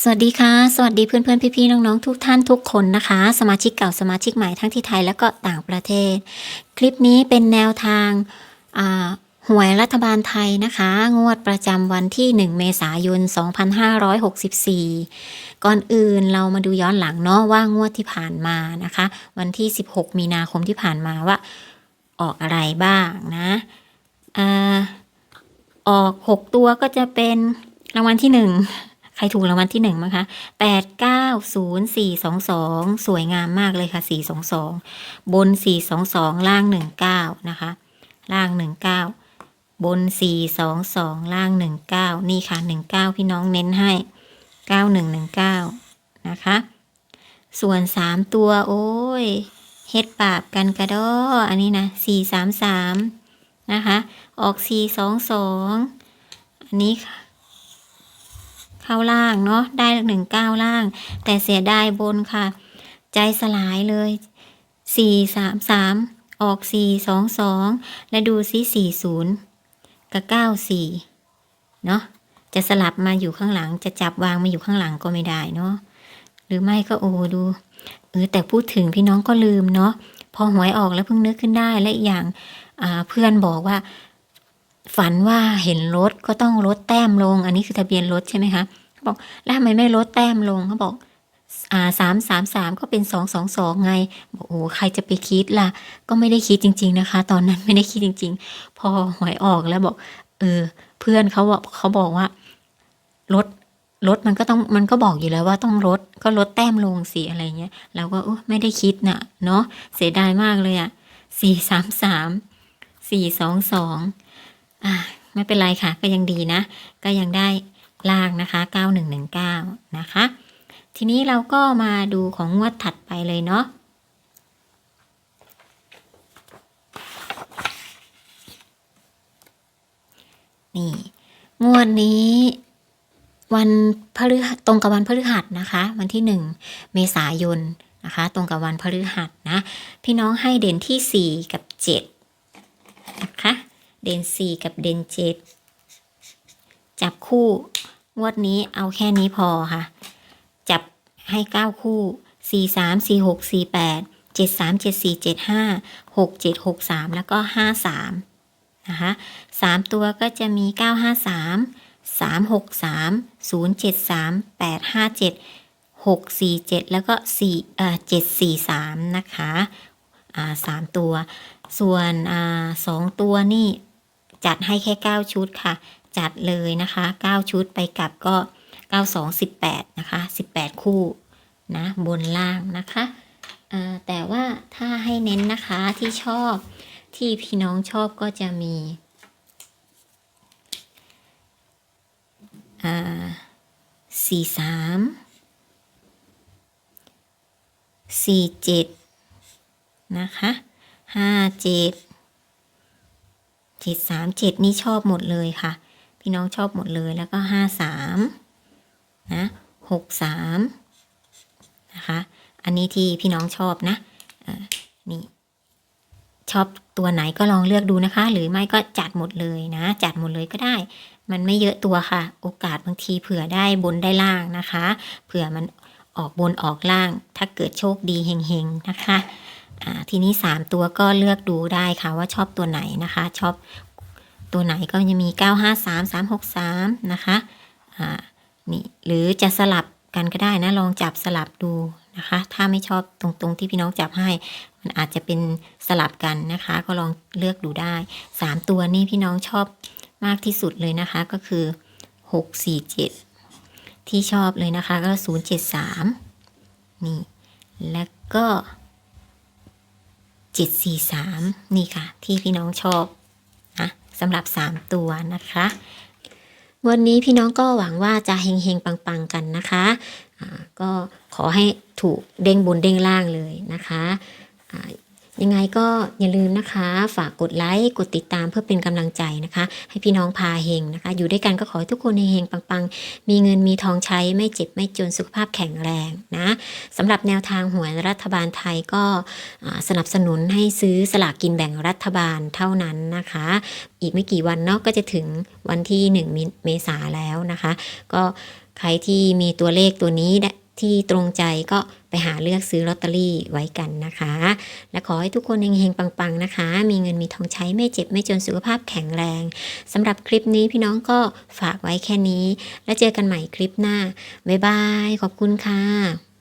สวัสดีค่ะ สวัสดีเพื่อนๆพี่ๆน้องๆ ทุกท่านทุกคนนะคะ สมาชิกเก่าสมาชิกใหม่ทั้งที่ไทยและก็ต่างประเทศ คลิปนี้เป็นแนวทางหวยรัฐบาลไทยนะคะ งวดประจำวันที่ 1 เมษายน 2564 ก่อนอื่นเรามาดูย้อนหลังเนาะว่างวดที่ผ่านมานะคะ วันที่ 16 มีนาคมที่ผ่านมาว่า ออกอะไรบ้างนะอออก 6 ตัวก็จะเป็นรางวัลที่ 1 ใครถูกรางวัลที่หนึ่งมั้งคะแปดเก้าศูนย์สี่สองสองสวยงามมากเลยค่ะสี่สองสองบนสี่สองสองล่างหนึ่งเก้านะคะ ล่างหนึ่งเก้าบนสี่สองสองล่างหนึ่งเก้านี่ค่ะหนึ่งเก้าพี่น้องเน้นให้เก้าหนึ่งหนึ่งเก้านะคะ ส่วนสามตัวโอ้ยเฮ็ดปาบกันกระดออันนี้นะสี่สามสามนะคะ ออกสี่สองสองอันนี้ค่ะ เข้าล่างเนาะได้หนึ่งเก้าล่าง แต่เสียดายบนค่ะ ใจสลายเลยสี่สามสามออกสี่สองสองและดูซิสี่ศูนย์กับเก้าสี่เนาะจะสลับมาอยู่ข้างหลังจะจับวางมาอยู่ข้างหลังก็ไม่ได้เนาะหรือไม่ก็โอ้ดูเออแต่พูดถึงพี่น้องก็ลืมเนาะพอหวยออกแล้วเพิ่งนึกขึ้นได้และอีกอย่างเพื่อนบอกว่า ฝันว่าเห็นรถก็ต้องลดแต้มลง อันนี้คือทะเบียนรถใช่ไหมคะเขาบอกแล้วทำไมไม่ลดแต้มลงเขาบอกอ่าสามสามสามก็เป็นสองสองสองไงบอกโอ้ใครจะไปคิดล่ะ ก็ไม่ได้คิดจริง ๆนะคะ ตอนนั้นไม่ได้คิดจริง ๆ พอหวยออกแล้วบอก เออ เพื่อนเขาบอกเขาบอกว่าลดลดมันก็ต้องมันก็บอกอยู่แล้วว่าต้องลดก็ลดแต้มลงสิอะไรเงี้ยเราก็โอ้ไม่ได้คิดน่ะ เนาะเสียดายมากเลยอะสี่สามสามสี่สองสอง อ่าไม่เป็นไรค่ะ ก็ยังดีนะ ก็ยังได้ล่างนะคะ 9119 นะคะ ทีนี้เราก็มาดูของงวดถัดไปเลยเนาะนี่ งวดนี้วันพฤหัสตรงกับวันพฤหัสนะคะ วันที่หนึ่งเมษายนนะคะ ตรงกับวันพฤหัสนะ พี่น้องให้เด่นที่สี่กับเจ็ดนะคะ เด่นสี่กับเด่นเจ็ดจับคู่ งวดนี้เอาแค่นี้พอค่ะ จับให้เก้าคู่สี่สามสี่หกสี่แปดเจ็ดสามเจ็ดสี่เจ็ดห้าหกเจ็ดหกสามแล้วก็ห้าสามนะคะสามตัวก็จะมีเก้าห้าสามสามหกสามศูนย์เจ็ดสามแปดห้าเจ็ดหกสี่เจ็ดแล้วก็สี่เอ่อเจ็ดสี่สามนะคะอ่าสามตัว ส่วนอ่าสองตัวนี่ จัดให้แค่ 9 ชุดค่ะ จัดเลยนะคะ 9 ชุดไปกลับก็ 9 2 18 นะคะ 18 คู่นะบนล่างนะคะแต่ว่าถ้าให้เน้นนะคะที่ชอบที่พี่น้องชอบก็จะมีสี่สามสี่เจ็ดนะคะห้าเจ็ด เจ็ดสามเจ็ดนี่ชอบหมดเลยค่ะ พี่น้องชอบหมดเลยแล้วก็ห้าสามนะหกสามนะคะอันนี้ที่พี่น้องชอบนะนี่ชอบตัวไหนก็ลองเลือกดูนะคะ หรือไม่ก็จัดหมดเลยนะ จัดหมดเลยก็ได้ มันไม่เยอะตัวค่ะ โอกาสบางทีเผื่อได้บนได้ล่างนะคะ เผื่อมันออกบนออกล่าง ถ้าเกิดโชคดีเฮงๆนะคะ ทีนี้ 3 ตัวก็เลือกดูได้ค่ะว่าชอบตัวไหนนะคะ ชอบตัวไหนก็จะมี 953 363 นะคะอ่านี่หรือจะสลับกันก็ได้นะลองจับสลับดูนะคะ ถ้าไม่ชอบตรงๆที่พี่น้องจับให้ มันอาจจะเป็นสลับกันนะคะ ก็ลองเลือกดูได้ 3 ตัวนี้พี่น้องชอบมากที่สุดเลยนะคะก็คือ 647 ที่ชอบเลยนะคะก็ 073 นี่ แล้วก็ 743 นี่ค่ะ ที่พี่น้องชอบนะสำหรับ 3 ตัวนะคะวันนี้พี่น้องก็หวังว่าจะเฮงๆ ปังๆ กันนะคะะก็ขอให้ถูกเด้งบนเด้งล่างเลยนะคะะ ยังไงก็อย่าลืมนะคะ ฝากกดไลค์กดติดตามเพื่อเป็นกำลังใจนะคะ ให้พี่น้องพาเฮงนะคะ อยู่ด้วยกันก็ขอให้ทุกคนเฮงปังๆ มีเงินมีทองใช้ไม่เจ็บไม่จนสุขภาพแข็งแรงนะสำหรับแนวทางหวยรัฐบาลไทยก็สนับสนุนให้ซื้อสลากกินแบ่งรัฐบาลเท่านั้นนะคะ อีกไม่กี่วันเนาะก็จะถึงวันที่ 1 เมษาแล้วนะคะ ก็ใครที่มีตัวเลขตัวนี้ที่ตรงใจก็ ไปหาเลือกซื้อลอตเตอรี่ไว้กันนะคะ และขอให้ทุกคนเฮงๆปังๆนะคะ มีเงินมีทองใช้ไม่เจ็บไม่จนสุขภาพแข็งแรงสำหรับคลิปนี้พี่น้องก็ฝากไว้แค่นี้ แล้วเจอกันใหม่คลิปหน้าบ๊ายบายขอบคุณค่ะ